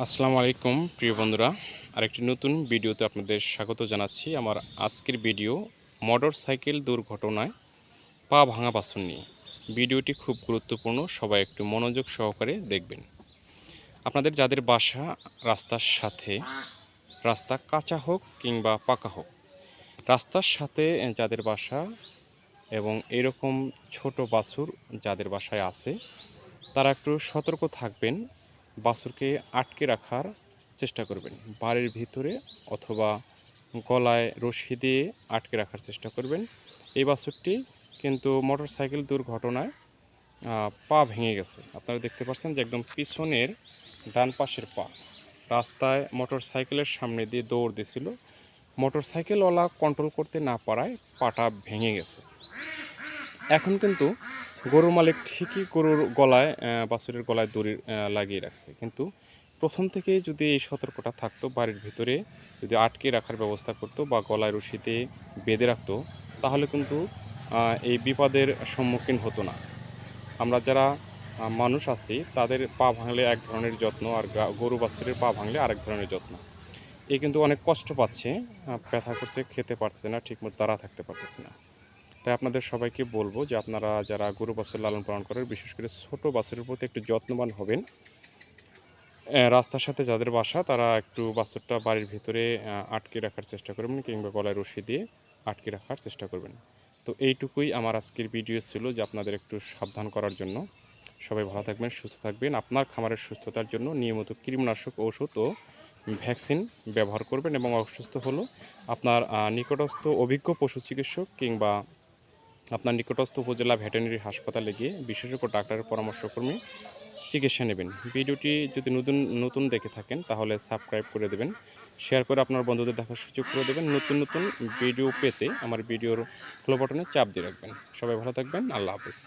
আসসালামু আলাইকুম, প্রিয় বন্ধুরা। আরেকটি নতুন ভিডিওতে আপনাদের স্বাগত জানাচ্ছি। আমার আজকের ভিডিও মোটর সাইকেল দুর্ঘটনায় পা ভাঙা বাসন নিয়ে। ভিডিওটি খুব গুরুত্বপূর্ণ, সবাই একটু মনোযোগ সহকারে দেখবেন। আপনাদের যাদের বাসা রাস্তার সাথে, রাস্তা কাঁচা হোক কিংবা পাকা হোক, রাস্তার সাথে যাদের বাসা এবং এরকম ছোট বাছুর যাদের বাসায় আছে, তারা একটু সতর্ক থাকবেন। বাছুরকে আটকে রাখার চেষ্টা করবেন। বাড়ির ভিতরে অথবা গলায় রশি দিয়ে আটকে রাখার চেষ্টা করবেন। এই বাছুরটি কিন্তু মোটরসাইকেল দুর্ঘটনায় পা ভেঙে গেছে। আপনারা দেখতে পাচ্ছেন যে একদম পিছনের ডান পাশের পা। রাস্তায় মোটরসাইকেলের সামনে দিয়ে দৌড় দিছিল। মোটরসাইকেলওয়ালা কন্ট্রোল করতে না পারায় পাটা ভেঙে গেছে। এখন কিন্তু গরুর মালিক ঠিকই গরুর গলায় বাছুরের গলায় দড়ি লাগিয়ে রাখছে। কিন্তু প্রথম থেকেই যদি এই সতর্কতা থাকতো, বাড়ির ভিতরে যদি আটকে রাখার ব্যবস্থা করতো বা গলায় রশিতে বেঁধে রাখতো, তাহলে কিন্তু এই বিপদের সম্মুখীন হতো না। আমরা যারা মানুষ আছি, তাদের পা ভাঙলে এক ধরনের যত্ন আর গরু বাছুরের পা ভাঙলে আরেক ধরনের যত্ন। এ কিন্তু অনেক কষ্ট পাচ্ছে ব্যথা করছে, খেতে পারছে না, ঠিকমতো দাঁড়া থাকতে পারতেছে না। তাই আপনাদের সবাইকে বলব যে আপনারা যারা গরু বাছুর লালন পালন করেন, বিশেষ করে ছোট বাছুরের প্রতি একটু যত্নবান হবেন। রাস্তার সাথে যাদের বাসা, তারা একটু বাছুরটা বাড়ির ভিতরে আটকে রাখার চেষ্টা করবেন কিংবা গলায় রশি দিয়ে আটকে রাখার চেষ্টা করবেন। তো এইটুকুই আমার আজকের ভিডিও ছিল যে আপনাদের একটু সাবধান করার জন্য। সবাই ভালো থাকবেন, সুস্থ থাকবেন। আপনার খামারের সুস্থতার জন্য নিয়মিত কীটনাশক ঔষধ ও ভ্যাকসিন ব্যবহার করবেন এবং অসুস্থ হলো আপনার নিকটস্থ অভিজ্ঞ পশু চিকিৎসক কিংবা আপনার নিকটস্থ উপজেলা ভেটেরিনারি হাসপাতালে গিয়ে বিশেষজ্ঞ ডাক্তারের পরামর্শক্রমে চিকিৎসা নেবেন। ভিডিওটি যদি নতুন নতুন দেখে থাকেন, তাহলে সাবস্ক্রাইব করে দেবেন। শেয়ার করে আপনার বন্ধুদের দেখার সুযোগ করে দেবেন। নতুন নতুন ভিডিও পেতে আমার ভিডিওর ফলো বাটনে চাপ দিয়ে রাখবেন। সবাই ভালো থাকবেন। আল্লাহ হাফিজ।